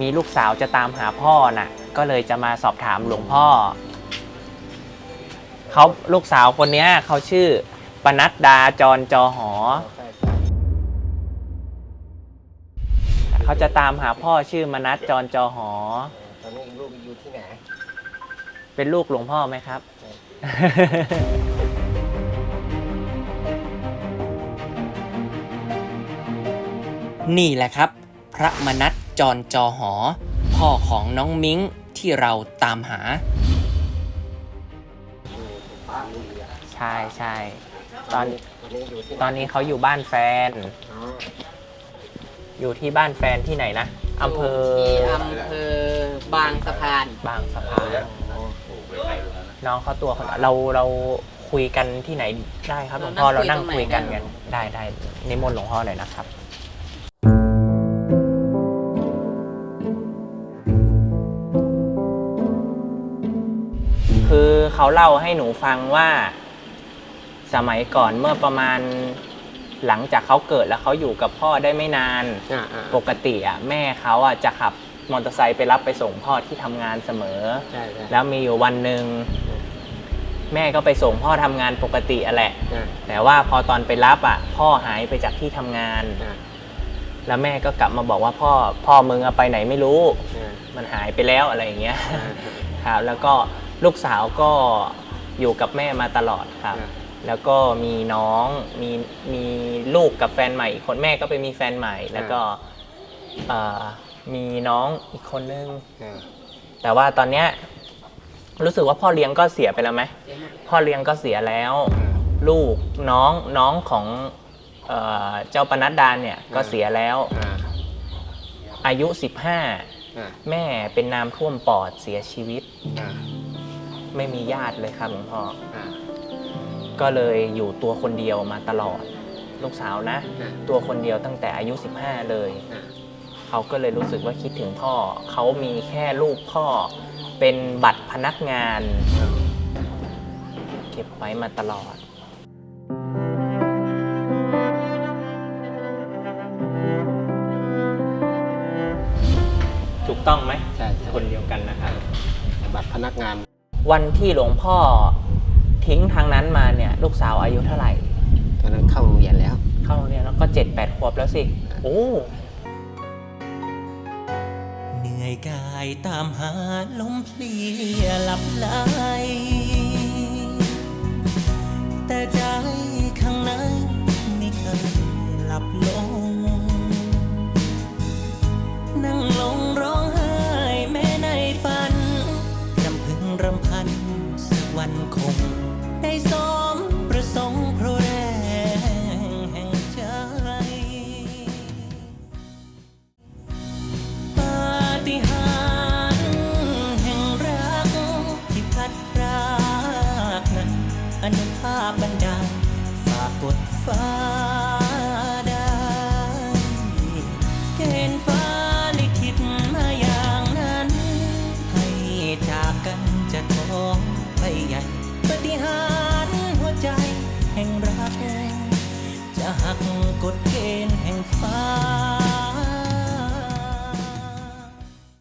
มีลูกสาวจะตามหาพ่อน่ะ ก็เลยจะมาสอบถามหลวงพ่อเขาลูกสาวคนเนี้ยเขาชื่อปนัดดาจรจอหอ เขาจะตามหาพ่อชื่อมนัดจรจอหอ ตอนนี้ลูกอยู่ที่ไหน เป็นลูกหลวงพ่อไหมครับ นี่แหละครับ พระมนัส จรจอหอ พ่อของน้องมิ้งที่เราตามหาอยู่ตามนี้อะใช่ใช่ตอนตอนนี้อยู่ที่ไหตอนนี้เขาอยู่บ้านแฟนอ๋ออยู่ที่บ้านแฟนที่ไหนนะอำเภอที่อำเภอบางสะพาน บางสะพานอ๋อน้องเขาตัวคนเราเราคุยกันที่ไหนได้ครับหลวงพ่อเราเรานั่นั่งงคุคุยยตรงไหนกันกันได้ได้นิมนต์หลวงพ่อหน่อยนะครับ คือเขาเล่าให้หนูฟังว่า สมัยก่อนเมื่อประมาณหลังจากเขาเกิดแล้วเขาอยู่กับพ่อได้ไม่นาน อ่าอ่าปกติอะแม่เขาอะจะขับมอเตอร์ไซค์ไปรับไปส่งพ่อที่ทำงานเสมอ ใช่ใช่แล้วมีอยู่วันหนึ่งแม่ก็ไปส่งพ่อทำงานปกติอะแหละ อ่าแต่ว่าพอตอนไปรับอะ พ่อหายไปจากที่ทำงาน อ่าแล้วแม่ก็กลับมาบอกว่าพ่อพ่อมึงอะไปไหนไม่รู้ อ่ามันหายไปแล้วอะไรอย่างเงี้ย อ่า ครับแล้วก็ ลูกสาวก็อยู่กับแม่มาตลอดครับ อ่า แล้วก็มีน้องมีมีลูกกับแฟนใหม่อีกคนแม่ก็ไปมีแฟนใหม่แล้วก็เอ่อมีน้องอีกคนนึง อ่าแต่ว่าตอนเนี้ยรู้สึกว่าพ่อเลี้ยงก็เสียไปแล้วไหมพ่อเลี้ยงก็เสียแล้ว ลูกน้องน้องของเออเจ้าปนัดดาเนี่ยก็เสียแล้วอ่าอายุอ่า15แม่เป็นน้ำท่วมปอดเสียชีวิต อ่า ไม่มีญาติเลยครับหลวงพ่อ อ่า ก็เลยอยู่ตัวคนเดียวมาตลอด ลูกสาวนะ อ่าตัวคนเดียวตั้งแต่อายุ 15 เลย อ่า เขาก็เลยรู้สึกว่าคิดถึงพ่อ เขามีแค่รูปพ่อ เป็นบัตรพนักงาน เก็บไว้มาตลอด ถูกต้องไหมใช่ใช่คนเดียวกันนะครับ บัตรพนักงาน วันที่หลวงพ่อทิ้งทางนั้นมาเนี่ย ลูกสาวอายุเท่าไหร่ ตอนนั้นเข้าโรงเรียนแล้ว เข้าโรงเรียนแล้วก็เจ็ดแปดขวบแล้วสิ โอ้เหนื่อยกายตามหาลมเพลียหลับไหลำพันสักวันคง ได้สมประสงค์เพราะแรงแห่งใจปาฏิหาริย์แห่งรักที่พัดพรากนั้นอนุภาพบันดาลฝากกดฟ้า กันจะท้องไปใหญ่ปฏิหารหัวใจแห่งรักจะหักกฎเกณฑ์แห่งฟ้า